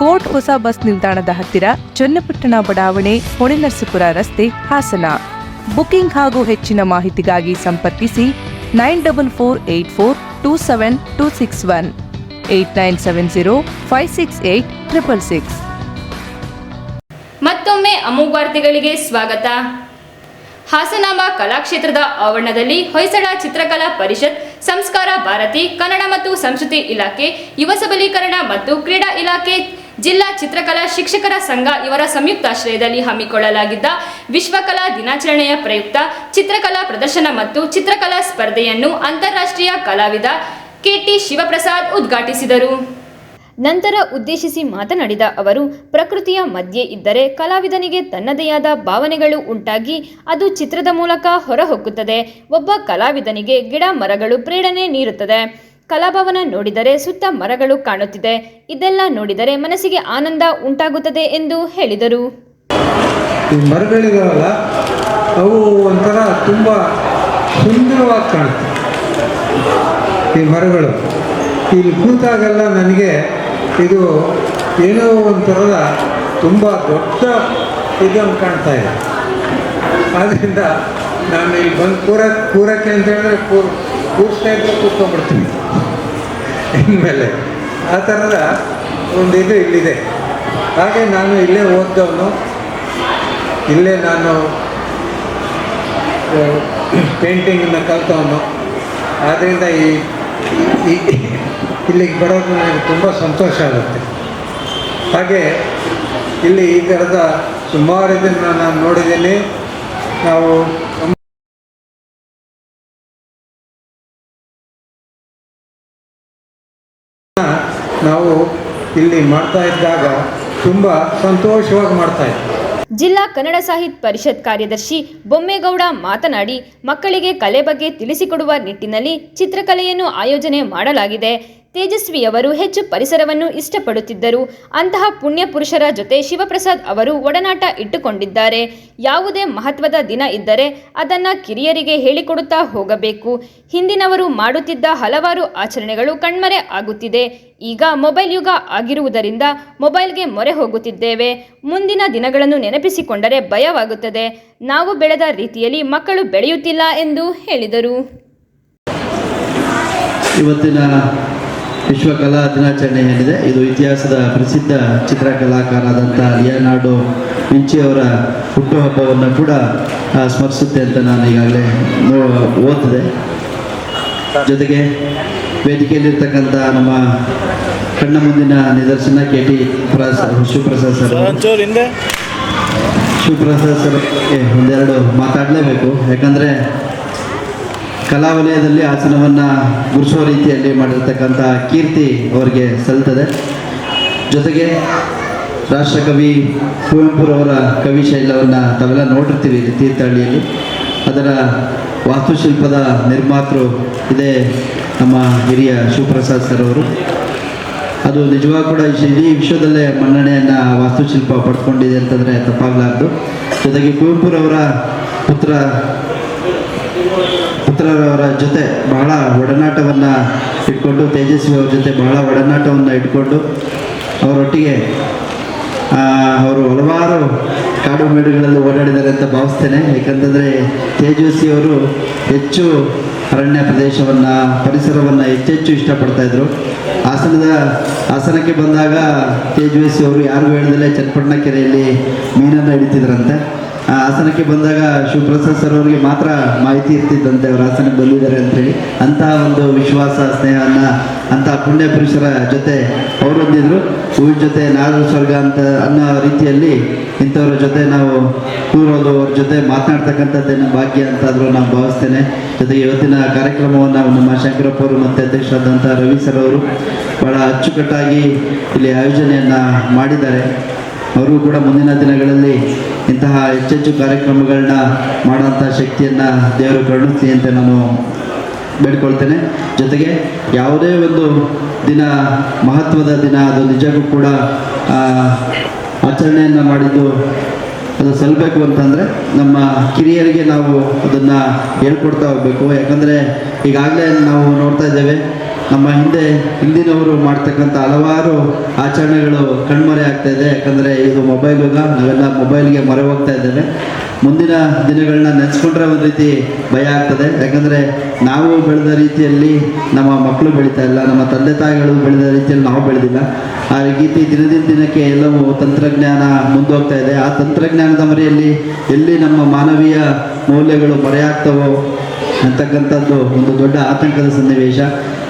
ಕೋರ್ಟ್ ಹೊಸ ಬಸ್ ನಿಲ್ದಾಣದ ಹತ್ತಿರ ಚನ್ನಪಟ್ಟಣ ಬಡಾವಣೆ, ಹೊಳೆನರಸೀಪುರ ರಸ್ತೆ ಹಾಸನ. ಬುಕಿಂಗ್ ಹಾಗೂ ಹೆಚ್ಚಿನ ಮಾಹಿತಿಗಾಗಿ ಸಂಪರ್ಕಿಸಿ nine double four eight four two seven two six one, eight nine seven zero five six eight triple six. ಮತ್ತೊಮ್ಮೆ ಅಮೋಘ ವಾರ್ತೆಗಳಿಗೆ ಸ್ವಾಗತ. ಹಾಸನಾಂಬ ಕಲಾಕ್ಷೇತ್ರದ ಆವರಣದಲ್ಲಿ ಹೊಯ್ಸಳ ಚಿತ್ರಕಲಾ ಪರಿಷತ್, ಸಂಸ್ಕಾರ ಭಾರತಿ, ಕನ್ನಡ ಮತ್ತು ಸಂಸ್ಕೃತಿ ಇಲಾಖೆ, ಯುವ ಸಬಲೀಕರಣ ಮತ್ತು ಕ್ರೀಡಾ ಇಲಾಖೆ ಜಿಲ್ಲಾ ಚಿತ್ರಕಲಾ ಶಿಕ್ಷಕರ ಸಂಘ ಇವರ ಸಂಯುಕ್ತಾಶ್ರಯದಲ್ಲಿ ಹಮ್ಮಿಕೊಳ್ಳಲಾಗಿದ್ದ ವಿಶ್ವಕಲಾ ದಿನಾಚರಣೆಯ ಪ್ರಯುಕ್ತ ಚಿತ್ರಕಲಾ ಪ್ರದರ್ಶನ ಮತ್ತು ಚಿತ್ರಕಲಾ ಸ್ಪರ್ಧೆಯನ್ನು ಅಂತಾರಾಷ್ಟ್ರೀಯ ಕಲಾವಿದ ಕೆಟಿ ಶಿವಪ್ರಸಾದ್ ಉದ್ಘಾಟಿಸಿದರು. ನಂತರ ಉದ್ದೇಶಿಸಿ ಮಾತನಾಡಿದ ಅವರು, ಪ್ರಕೃತಿಯ ಮಧ್ಯೆ ಇದ್ದರೆ ಕಲಾವಿದನಿಗೆ ತನ್ನದೇ ಆದ ಭಾವನೆಗಳು ಉಂಟಾಗಿ ಅದು ಚಿತ್ರದ ಮೂಲಕ ಹೊರಹೊಕ್ಕುತ್ತದೆ. ಒಬ್ಬ ಕಲಾವಿದನಿಗೆ ಗಿಡ ಮರಗಳು ಪ್ರೇರಣೆ ನೀಡುತ್ತದೆ. ಕಲಾಭವನ ನೋಡಿದರೆ ಸುತ್ತ ಮರಗಳು ಕಾಣುತ್ತಿದೆ. ಇದೆಲ್ಲ ನೋಡಿದರೆ ಮನಸ್ಸಿಗೆ ಆನಂದ ಉಂಟಾಗುತ್ತದೆ ಎಂದು ಹೇಳಿದರು. ಈ ಮರಗಳಿದಾವಲ್ಲ, ಅವು ಒಂಥರ ತುಂಬ ಸುಂದರವಾಗಿ ಕಾಣುತ್ತೆ. ಈ ಮರಗಳು. ಇಲ್ಲಿ ಕೂತಾಗೆಲ್ಲ ನನಗೆ ಇದು ಏನೋ ಒಂಥರದ ತುಂಬ ದೊಡ್ಡ ಇದನ್ನು ಕಾಣ್ತಾ ಇದೆ. ಆದ್ದರಿಂದ ನಾನು ಇಲ್ಲಿ ಬಂದು ಕೂರ ಕೂರಕ್ಕೆ ಅಂತ ಹೇಳಿದ್ರೆ ಕೂರ್. ಕೂರಿಸ್ತಾ ಇದ್ರೆ ಕೂತ್ಕೊಂಡ್ಬಿಡ್ತೀನಿ. ಇನ್ಮೇಲೆ ಆ ಥರದ ಒಂದು ಇದು ಇಲ್ಲಿದೆ. ಹಾಗೆ ನಾನು ಇಲ್ಲೇ ಓದ್ದವನು. ಇಲ್ಲೇ ನಾನು ಪೇಂಟಿಂಗನ್ನು ಕಲ್ತವನು. ಆದ್ದರಿಂದ ಈ- ಇಲ್ಲಿಗೆ ಬರೋದು ನನಗೆ ತುಂಬ ಸಂತೋಷ ಆಗುತ್ತೆ. ಹಾಗೆ ಇಲ್ಲಿ ಈ ಥರದ ಸುಮಾರು ಇದನ್ನು ನಾನು ನೋಡಿದ್ದೀನಿ. ನಾವು ಇಲ್ಲಿ ಮಾಡ್ತಾ ಇದ್ದಾಗ ತುಂಬಾ ಸಂತೋಷವಾಗಿ ಮಾಡ್ತಾ ಇದ್ದೆ ಜಿಲ್ಲಾ ಕನ್ನಡ ಸಾಹಿತ್ಯ ಪರಿಷತ್ ಕಾರ್ಯದರ್ಶಿ ಬೊಮ್ಮೇಗೌಡ ಮಾತನಾಡಿ, ಮಕ್ಕಳಿಗೆ ಕಲೆ ಬಗ್ಗೆ ತಿಳಿಸಿಕೊಡುವ ನಿಟ್ಟಿನಲ್ಲಿ ಚಿತ್ರಕಲೆಯನ್ನು ಆಯೋಜನೆ ಮಾಡಲಾಗಿದೆ. ತೇಜಸ್ವಿಯವರು ಹೆಚ್ಚು ಪರಿಸರವನ್ನು ಇಷ್ಟಪಡುತ್ತಿದ್ದರು. ಅಂತಹ ಪುಣ್ಯ ಪುರುಷರ ಜೊತೆ ಶಿವಪ್ರಸಾದ್ ಅವರು ಒಡನಾಟ ಇಟ್ಟುಕೊಂಡಿದ್ದಾರೆ. ಯಾವುದೇ ಮಹತ್ವದ ದಿನ ಇದ್ದರೆ ಅದನ್ನು ಕಿರಿಯರಿಗೆ ಹೇಳಿಕೊಡುತ್ತಾ ಹೋಗಬೇಕು. ಹಿಂದಿನವರು ಮಾಡುತ್ತಿದ್ದ ಹಲವಾರು ಆಚರಣೆಗಳು ಕಣ್ಮರೆ ಆಗುತ್ತಿದೆ. ಈಗ ಮೊಬೈಲ್ ಯುಗ ಆಗಿರುವುದರಿಂದ ಮೊಬೈಲ್ಗೆ ಮೊರೆ ಹೋಗುತ್ತಿದ್ದೇವೆ. ಮುಂದಿನ ದಿನಗಳನ್ನು ನೆನಪಿಸಿಕೊಂಡರೆ ಭಯವಾಗುತ್ತದೆ. ನಾವು ಬೆಳೆದ ರೀತಿಯಲ್ಲಿ ಮಕ್ಕಳು ಬೆಳೆಯುತ್ತಿಲ್ಲ ಎಂದು ಹೇಳಿದರು. ಇವತ್ತಿನ ವಿಶ್ವ ಕಲಾ ದಿನಾಚರಣೆ ಏನಿದೆ ಇದು ಇತಿಹಾಸದ ಪ್ರಸಿದ್ಧ ಚಿತ್ರಕಲಾಕಾರರಾದಂಥ ಲಿಯನಾರ್ಡೋ ವಿಂಚಿ ಅವರ ಹುಟ್ಟುಹಬ್ಬವನ್ನು ಕೂಡ ಸ್ಮರಿಸುತ್ತೆ ಅಂತ ನಾನು ಈಗಾಗಲೇ ನೋ ಓದಿದೆ ಜೊತೆಗೆ ವೇದಿಕೆಯಲ್ಲಿರ್ತಕ್ಕಂಥ ನಮ್ಮ ಕಣ್ಣ ಮುಂದಿನ ನಿದರ್ಶನ K T Prasad Shivaprasad sir. Shivaprasad sir ಒಂದೆರಡು ಮಾತಾಡಲೇಬೇಕು. ಯಾಕಂದರೆ ಕಲಾ ವಲಯದಲ್ಲಿ ಆಸನವನ್ನು ಗುರುಸುವ ರೀತಿಯಲ್ಲಿ ಮಾಡಿರ್ತಕ್ಕಂಥ ಕೀರ್ತಿ ಅವರಿಗೆ ಸಲ್ತದೆ ಜೊತೆಗೆ ರಾಷ್ಟ್ರಕವಿ ಕುವೆಂಪುರವರ ಕವಿ ಶೈಲವನ್ನು ತಾವೆಲ್ಲ ನೋಡಿರ್ತೀವಿ ತೀರ್ಥಹಳ್ಳಿಯಲ್ಲಿ. ಅದರ ವಾಸ್ತುಶಿಲ್ಪದ ನಿರ್ಮಾತೃ ಇದೇ ನಮ್ಮ ಹಿರಿಯ ಶಿವಪ್ರಸಾದ್ ಸರ್ ಅವರು. ಅದು ನಿಜವಾಗ ಕೂಡ ಇಡೀ ವಿಶ್ವದಲ್ಲೇ ಮನ್ನಣೆಯನ್ನು ವಾಸ್ತುಶಿಲ್ಪ ಪಡ್ಕೊಂಡಿದೆ ಅಂತಂದರೆ ತಪ್ಪಾಗಲಾರ್ದು. ಜೊತೆಗೆ ಕುವೆಂಪುರವರ ಪುತ್ರ ಪುತ್ರರವರ ಜೊತೆ ಬಹಳ ಒಡನಾಟವನ್ನು ಇಟ್ಕೊಂಡು, ತೇಜಸ್ವಿ ಅವ್ರ ಜೊತೆ ಬಹಳ ಒಡನಾಟವನ್ನು ಇಟ್ಕೊಂಡು, ಅವರೊಟ್ಟಿಗೆ ಅವರು ಹಲವಾರು ಕಾಡು ಮೇಡುಗಳಲ್ಲಿ ಓಡಾಡಿದ್ದಾರೆ ಅಂತ ಭಾವಿಸ್ತೇನೆ. ಯಾಕಂತಂದರೆ ತೇಜಸ್ವಿಯವರು ಹೆಚ್ಚು ಅರಣ್ಯ ಪ್ರದೇಶವನ್ನು, ಪರಿಸರವನ್ನು ಹೆಚ್ಚೆಚ್ಚು ಇಷ್ಟಪಡ್ತಾಯಿದ್ರು ಹಾಸನದ, ಹಾಸನಕ್ಕೆ ಬಂದಾಗ ತೇಜಸ್ವಿ ಅವರು ಯಾರಿಗೂ ಹೇಳ್ದಲೇ ಚನ್ನಪಟ್ಟಣ ಕೆರೆಯಲ್ಲಿ ಮೀನನ್ನು ಹಿಡಿತಿದ್ರಂತೆ. ಹಾಸನಕ್ಕೆ ಬಂದಾಗ ಶಿವಪ್ರಸಾದ್ ಸರ್ ಅವರಿಗೆ ಮಾತ್ರ ಮಾಹಿತಿ ಇರ್ತಿದ್ದಂತೆ ಅವರು ಹಾಸನಕ್ಕೆ ಬಂದಿದ್ದಾರೆ ಅಂತೇಳಿ. ಅಂತಹ ಒಂದು ವಿಶ್ವಾಸ ಸ್ನೇಹನ ಅಂತ ಪುಣ್ಯ ಪುರುಷರ ಜೊತೆ ಅವರು ಹೊಂದಿದ್ರು. ಹೂವಿನ ಜೊತೆ ನಾರು ಸ್ವರ್ಗ ಅಂತ ಅನ್ನೋ ರೀತಿಯಲ್ಲಿ ಇಂಥವ್ರ ಜೊತೆ ನಾವು ಕೂರೋದು, ಅವ್ರ ಜೊತೆ ಮಾತನಾಡ್ತಕ್ಕಂಥದ್ದೇನು ಭಾಗ್ಯ ಅಂತಾದರೂ ನಾನು ಭಾವಿಸ್ತೇನೆ. ಜೊತೆಗೆ ಇವತ್ತಿನ ಕಾರ್ಯಕ್ರಮವನ್ನು ನಮ್ಮ ಶಂಕರಪ್ಪ ಅವರು ಮತ್ತು ಅಧ್ಯಕ್ಷರಾದಂಥ ರವಿ ಸರ್ ಅವರು ಬಹಳ ಅಚ್ಚುಕಟ್ಟಾಗಿ ಇಲ್ಲಿ ಆಯೋಜನೆಯನ್ನು ಮಾಡಿದ್ದಾರೆ. ಅವರು ಕೂಡ ಮುಂದಿನ ದಿನಗಳಲ್ಲಿ ಇಂತಹ ಹೆಚ್ಚೆಚ್ಚು ಕಾರ್ಯಕ್ರಮಗಳನ್ನ ಮಾಡೋಂಥ ಶಕ್ತಿಯನ್ನು ದೇವರು ಕರುಣಿಸಿ ಅಂತ ನಾನು ಬೇಡ್ಕೊಳ್ತೇನೆ. ಜೊತೆಗೆ ಯಾವುದೇ ಒಂದು ದಿನ, ಮಹತ್ವದ ದಿನ, ಅದು ನಿಜಕ್ಕೂ ಕೂಡ ಆಚರಣೆಯನ್ನು ಮಾಡಿದ್ದು ಅದು ಸಲ್ಲಬೇಕು ಅಂತಂದರೆ ನಮ್ಮ ಕಿರಿಯರಿಗೆ ನಾವು ಅದನ್ನು ಹೇಳ್ಕೊಡ್ತಾ ಹೋಗಬೇಕು. ಯಾಕಂದರೆ ಈಗಾಗಲೇ ನಾವು ನೋಡ್ತಾ ಇದ್ದೇವೆ ನಮ್ಮ ಹಿಂದೆ ಹಿಂದಿನವರು ಮಾಡ್ತಕ್ಕಂಥ ಹಲವಾರು ಆಚರಣೆಗಳು ಕಣ್ಮರೆ ಆಗ್ತಾ ಇದೆ. ಯಾಕಂದರೆ ಇದು ಮೊಬೈಲ್ ಯುಗ, ನಾವೆಲ್ಲ ಮೊಬೈಲ್ಗೆ ಮೊರೆ ಹೋಗ್ತಾ ಇದ್ದೇವೆ. ಮುಂದಿನ ದಿನಗಳನ್ನ ನೆನೆಸ್ಕೊಂಡ್ರೆ ಒಂದು ರೀತಿ ಭಯ ಆಗ್ತದೆ. ಯಾಕಂದರೆ ನಾವು ಬೆಳೆದ ರೀತಿಯಲ್ಲಿ ನಮ್ಮ ಮಕ್ಕಳು ಬೆಳೀತಾ ಇಲ್ಲ, ನಮ್ಮ ತಂದೆ ತಾಯಿಗಳು ಬೆಳೆದ ರೀತಿಯಲ್ಲಿ ನಾವು ಬೆಳೆದಿಲ್ಲ. ಆ ರೀತಿ ದಿನದಿಂದ ದಿನಕ್ಕೆ ಎಲ್ಲವೂ ತಂತ್ರಜ್ಞಾನ ಮುಂದೋಗ್ತಾ ಇದೆ. ಆ ತಂತ್ರಜ್ಞಾನದ ಮರೆಯಲ್ಲಿ ಎಲ್ಲಿ ನಮ್ಮ ಮಾನವೀಯ ಮೌಲ್ಯಗಳು ಮರೆಯಾಗ್ತವೋ ಅಂತಕ್ಕಂಥದ್ದು ಒಂದು ದೊಡ್ಡ ಆತಂಕದ ಸನ್ನಿವೇಶ.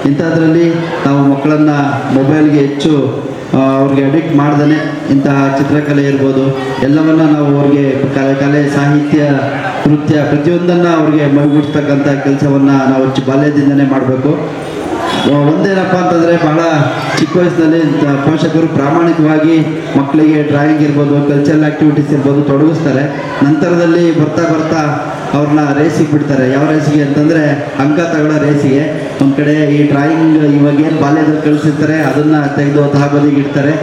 ಇಂಥದ್ರಲ್ಲಿ ನಾವು ಮಕ್ಕಳನ್ನು ಮೊಬೈಲ್ಗೆ ಹೆಚ್ಚು ಅವ್ರಿಗೆ ಅಡಿಕ್ಟ್ ಮಾಡ್ದೇ ಇಂತಹ ಚಿತ್ರಕಲೆ ಇರ್ಬೋದು. ಎಲ್ಲವನ್ನ ನಾವು ಅವ್ರಿಗೆ ಕಲೆ ಕಲೆ, ಸಾಹಿತ್ಯ, ನೃತ್ಯ ಪ್ರತಿಯೊಂದನ್ನು ಅವ್ರಿಗೆ ಮೈಗೂಡಿಸ್ತಕ್ಕಂಥ ಕೆಲಸವನ್ನು ನಾವು ಬಾಲ್ಯದಿಂದನೇ ಮಾಡಬೇಕು. ಒಂದೇನಪ್ಪ ಅಂತಂದರೆ ಬಹಳ ಚಿಕ್ಕ ವಯಸ್ಸಿನಲ್ಲಿ ಪೋಷಕರು ಪ್ರಾಮಾಣಿಕವಾಗಿ ಮಕ್ಕಳಿಗೆ ಡ್ರಾಯಿಂಗ್ ಇರ್ಬೋದು ಕಲ್ಚರಲ್ ಆ್ಯಕ್ಟಿವಿಟೀಸ್ ಇರ್ಬೋದು ತೊಡಗಿಸ್ತಾರೆ. ನಂತರದಲ್ಲಿ ಬರ್ತಾ ಬರ್ತಾ ಅವ್ರನ್ನ ರೇಸಿಗೆ ಬಿಡ್ತಾರೆ. ಯಾವ ರೇಸಿಗೆ ಅಂತಂದರೆ ಅಂಕ ತಗೊಳ್ಳೋ ರೇಸಿಗೆ ಒಂದು ಕಡೆ ಈ ಡ್ರಾಯಿಂಗ್ ಇವಾಗ ಏನು ಬಾಲ್ಯದಲ್ಲಿ ಕಳಿಸಿರ್ತಾರೆ, ಅದನ್ನು ತೆಗೆದು ತಹಬದಿಗೆ ಇಡ್ತಾರೆ.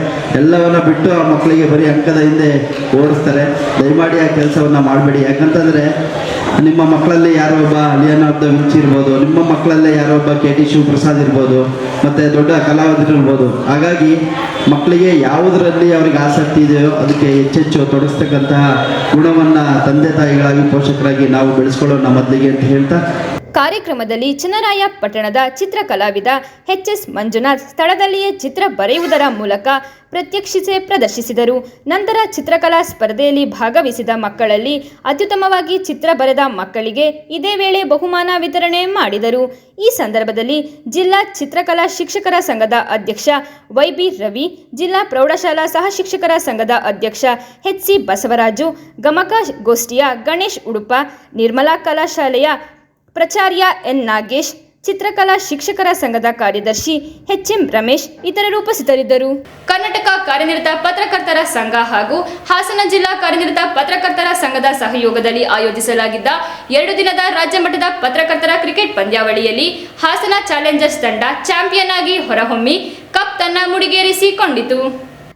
ಎಲ್ಲವನ್ನ ಬಿಟ್ಟು ಆ ಮಕ್ಕಳಿಗೆ ಬರೀ ಅಂಕದ ಹಿಂದೆ ಓಡಿಸ್ತಾರೆ. ದಯಮಾಡಿ ಆ ಕೆಲಸವನ್ನು ಮಾಡಬೇಡಿ. ಯಾಕಂತಂದರೆ ನಿಮ್ಮ ಮಕ್ಕಳಲ್ಲಿ ಯಾರೋ ಒಬ್ಬ ಲಿಯನಾರ್ಡೋ ವಿಂಚಿ ಇರ್ಬೋದು, ನಿಮ್ಮ ಮಕ್ಕಳಲ್ಲೇ ಯಾರೋ ಒಬ್ಬ ಕೆ ಟಿ ಶಿವಪ್ರಸಾದ್ ಇರ್ಬೋದು, ಮತ್ತು ದೊಡ್ಡ ಕಲಾವಿದರು ಇರ್ಬೋದು. ಹಾಗಾಗಿ ಮಕ್ಕಳಿಗೆ ಯಾವುದರಲ್ಲಿ ಅವ್ರಿಗೆ ಆಸಕ್ತಿ ಇದೆಯೋ ಅದಕ್ಕೆ ಹೆಚ್ಚೆಚ್ಚು ತೊಡಗಿಸ್ತಕ್ಕಂತಹ ಗುಣವನ್ನು ತಂದೆ ತಾಯಿಗಳಾಗಿ ಪೋಷಕರಾಗಿ ನಾವು ಬೆಳೆಸ್ಕೊಳ್ಳೋಣ ಮೊದಲಿಗೆ ಅಂತ ಹೇಳ್ತಾ ಕಾರ್ಯಕ್ರಮದಲ್ಲಿ ಚನ್ನರಾಯ ಪಟ್ಟಣದ ಚಿತ್ರಕಲಾವಿದ ಎಚ್ ಎಸ್ ಮಂಜುನಾಥ್ ಸ್ಥಳದಲ್ಲಿಯೇ ಚಿತ್ರ ಬರೆಯುವುದರ ಮೂಲಕ ಪ್ರತ್ಯಕ್ಷಿಸಿ ಪ್ರದರ್ಶಿಸಿದರು. ನಂತರ ಚಿತ್ರಕಲಾ ಸ್ಪರ್ಧೆಯಲ್ಲಿ ಭಾಗವಹಿಸಿದ ಮಕ್ಕಳಲ್ಲಿ ಅತ್ಯುತ್ತಮವಾಗಿ ಚಿತ್ರ ಬರೆದ ಮಕ್ಕಳಿಗೆ ಇದೇ ವೇಳೆ ಬಹುಮಾನ ವಿತರಣೆ ಮಾಡಿದರು. ಈ ಸಂದರ್ಭದಲ್ಲಿ ಜಿಲ್ಲಾ ಚಿತ್ರಕಲಾ ಶಿಕ್ಷಕರ ಸಂಘದ ಅಧ್ಯಕ್ಷ ವೈಬಿ ರವಿ, ಜಿಲ್ಲಾ ಪ್ರೌಢಶಾಲಾ ಸಹ ಶಿಕ್ಷಕರ ಸಂಘದ ಅಧ್ಯಕ್ಷ ಎಚ್ ಸಿ ಬಸವರಾಜು, ಗಮಕ ಗೋಷ್ಠಿಯ ಗಣೇಶ್ ಉಡುಪ, ನಿರ್ಮಲಾ ಕಲಾಶಾಲೆಯ ಪ್ರಾಚಾರ್ಯ ಎನ್ ನಾಗೇಶ್, ಚಿತ್ರಕಲಾ ಶಿಕ್ಷಕರ ಸಂಘದ ಕಾರ್ಯದರ್ಶಿ ಎಚ್ ಎಂ ರಮೇಶ್ ಇತರರು ಉಪಸ್ಥಿತರಿದ್ದರು. ಕರ್ನಾಟಕ ಕಾರ್ಯನಿರತ ಪತ್ರಕರ್ತರ ಸಂಘ ಹಾಗೂ ಹಾಸನ ಜಿಲ್ಲಾ ಕಾರ್ಯನಿರತ ಪತ್ರಕರ್ತರ ಸಂಘದ ಸಹಯೋಗದಲ್ಲಿ ಆಯೋಜಿಸಲಾಗಿದ್ದ ಎರಡು ದಿನದ ರಾಜ್ಯ ಮಟ್ಟದ ಪತ್ರಕರ್ತರ ಕ್ರಿಕೆಟ್ ಪಂದ್ಯಾವಳಿಯಲ್ಲಿ ಹಾಸನ ಚಾಲೆಂಜರ್ಸ್ ತಂಡ ಚಾಂಪಿಯನ್ ಆಗಿ ಹೊರಹೊಮ್ಮಿ ಕಪ್ ತನ್ನ ಮುಡಿಗೇರಿಸಿಕೊಂಡಿತು.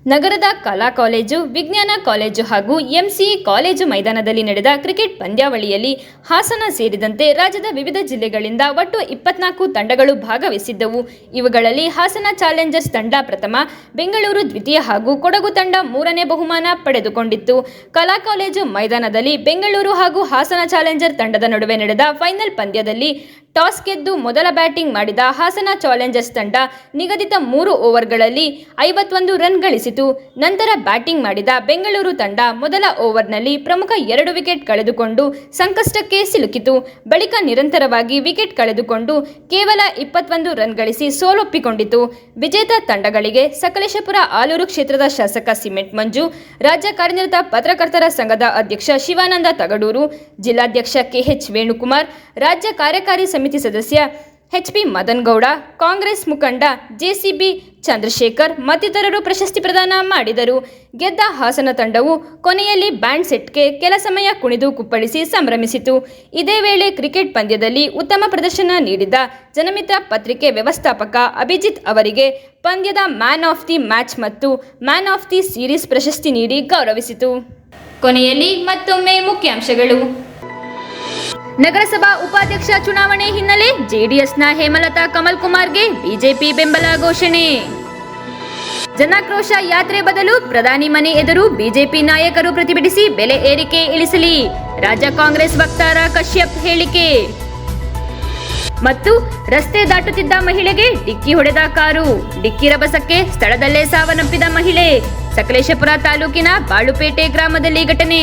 ನಗರದ ಕಲಾ ಕಾಲೇಜು, ವಿಜ್ಞಾನ ಕಾಲೇಜು ಹಾಗೂ ಎಂಸಿಇ ಕಾಲೇಜು ಮೈದಾನದಲ್ಲಿ ನಡೆದ ಕ್ರಿಕೆಟ್ ಪಂದ್ಯಾವಳಿಯಲ್ಲಿ ಹಾಸನ ಸೇರಿದಂತೆ ರಾಜ್ಯದ ವಿವಿಧ ಜಿಲ್ಲೆಗಳಿಂದ ಒಟ್ಟು ಇಪ್ಪತ್ನಾಲ್ಕು ತಂಡಗಳು ಭಾಗವಹಿಸಿದ್ದವು. ಇವುಗಳಲ್ಲಿ ಹಾಸನ ಚಾಲೆಂಜರ್ಸ್ ತಂಡ ಪ್ರಥಮ, ಬೆಂಗಳೂರು ದ್ವಿತೀಯ ಹಾಗೂ ಕೊಡಗು ತಂಡ ಮೂರನೇ ಬಹುಮಾನ ಪಡೆದುಕೊಂಡಿತ್ತು. ಕಲಾ ಕಾಲೇಜು ಮೈದಾನದಲ್ಲಿ ಬೆಂಗಳೂರು ಹಾಗೂ ಹಾಸನ ಚಾಲೆಂಜರ್ ತಂಡದ ನಡುವೆ ನಡೆದ ಫೈನಲ್ ಪಂದ್ಯದಲ್ಲಿ ಟಾಸ್ ಗೆದ್ದು ಮೊದಲ ಬ್ಯಾಟಿಂಗ್ ಮಾಡಿದ ಹಾಸನ ಚಾಲೆಂಜರ್ಸ್ ತಂಡ ನಿಗದಿತ ಮೂರು ಓವರ್ಗಳಲ್ಲಿ ಐವತ್ತೊಂದು ರನ್ ಗಳಿಸಿತು. ನಂತರ ಬ್ಯಾಟಿಂಗ್ ಮಾಡಿದ ಬೆಂಗಳೂರು ತಂಡ ಮೊದಲ ಓವರ್ನಲ್ಲಿ ಪ್ರಮುಖ ಎರಡು ವಿಕೆಟ್ ಕಳೆದುಕೊಂಡು ಸಂಕಷ್ಟಕ್ಕೆ ಸಿಲುಕಿತು. ಬಳಿಕ ನಿರಂತರವಾಗಿ ವಿಕೆಟ್ ಕಳೆದುಕೊಂಡು ಕೇವಲ ಇಪ್ಪತ್ತೊಂದು ರನ್ ಗಳಿಸಿ ಸೋಲೊಪ್ಪಿಕೊಂಡಿತು. ವಿಜೇತ ತಂಡಗಳಿಗೆ ಸಕಲೇಶಪುರ ಆಲೂರು ಕ್ಷೇತ್ರದ ಶಾಸಕ ಸಿಮೆಂಟ್ ಮಂಜು, ರಾಜ್ಯ ಕಾರ್ಯನಿರತ ಪತ್ರಕರ್ತರ ಸಂಘದ ಅಧ್ಯಕ್ಷ ಶಿವಾನಂದ ತಗಡೂರು, ಜಿಲ್ಲಾಧ್ಯಕ್ಷ ಕೆಎಚ್ ವೇಣುಕುಮಾರ್, ರಾಜ್ಯ ಕಾರ್ಯಕಾರಿ ಸಮಿತಿ ಸದಸ್ಯ ಎಚ್ ಪಿ ಮದನ್ ಗೌಡ ಕಾಂಗ್ರೆಸ್ ಮುಖಂಡ ಜೆಸಿಬಿ ಚಂದ್ರಶೇಖರ್ ಮತ್ತಿತರರು ಪ್ರಶಸ್ತಿ ಪ್ರದಾನ ಮಾಡಿದರು. ಗೆದ್ದ ಹಾಸನ ತಂಡವು ಕೊನೆಯಲ್ಲಿ ಬ್ಯಾಂಡ್ ಸೆಟ್ಗೆ ಕೆಲ ಸಮಯ ಕುಣಿದು ಕುಪ್ಪಳಿಸಿ ಸಂಭ್ರಮಿಸಿತು. ಇದೇ ವೇಳೆ ಕ್ರಿಕೆಟ್ ಪಂದ್ಯದಲ್ಲಿ ಉತ್ತಮ ಪ್ರದರ್ಶನ ನೀಡಿದ ಜನಮಿತ್ರ ಪತ್ರಿಕೆ ವ್ಯವಸ್ಥಾಪಕ ಅಭಿಜಿತ್ ಅವರಿಗೆ ಪಂದ್ಯದ ಮ್ಯಾನ್ ಆಫ್ ದಿ ಮ್ಯಾಚ್ ಮತ್ತು ಮ್ಯಾನ್ ಆಫ್ ದಿ ಸೀರೀಸ್ ಪ್ರಶಸ್ತಿ ನೀಡಿ ಗೌರವಿಸಿತು. ಕೊನೆಯಲ್ಲಿ ಮತ್ತೊಮ್ಮೆ ಮುಖ್ಯಾಂಶಗಳು. ನಗರಸಭಾ ಉಪಾಧ್ಯಕ್ಷ ಚುನಾವಣೆ ಹಿನ್ನೆಲೆ ಜೆಡಿಎಸ್ನ ಹೇಮಲತಾ ಕಮಲ್ ಕುಮಾರ್ಗೆ ಬಿಜೆಪಿ ಬೆಂಬಲ ಘೋಷಣೆ. ಜನಾಕ್ರೋಶ ಯಾತ್ರೆ ಬದಲು ಪ್ರಧಾನಿ ಮನೆ ಎದುರು ಬಿಜೆಪಿ ನಾಯಕರು ಪ್ರತಿಭಟಿಸಿ ಬೆಲೆ ಏರಿಕೆ ಇಳಿಸಲಿ. ರಾಜ್ಯ ಕಾಂಗ್ರೆಸ್ ವಕ್ತಾರ ಕಶ್ಯಪ್ ಹೇಳಿಕೆ. ಮತ್ತು ರಸ್ತೆ ದಾಟುತ್ತಿದ್ದ ಮಹಿಳೆಗೆ ಡಿಕ್ಕಿ ಹೊಡೆದ ಕಾರು. ಡಿಕ್ಕಿ ರಭಸಕ್ಕೆ ಸ್ಥಳದಲ್ಲೇ ಸಾವನ್ನಪ್ಪಿದ ಮಹಿಳೆ. ಸಕಲೇಶಪುರ ತಾಲೂಕಿನ ಬಾಳುಪೇಟೆ ಗ್ರಾಮದಲ್ಲಿ ಘಟನೆ.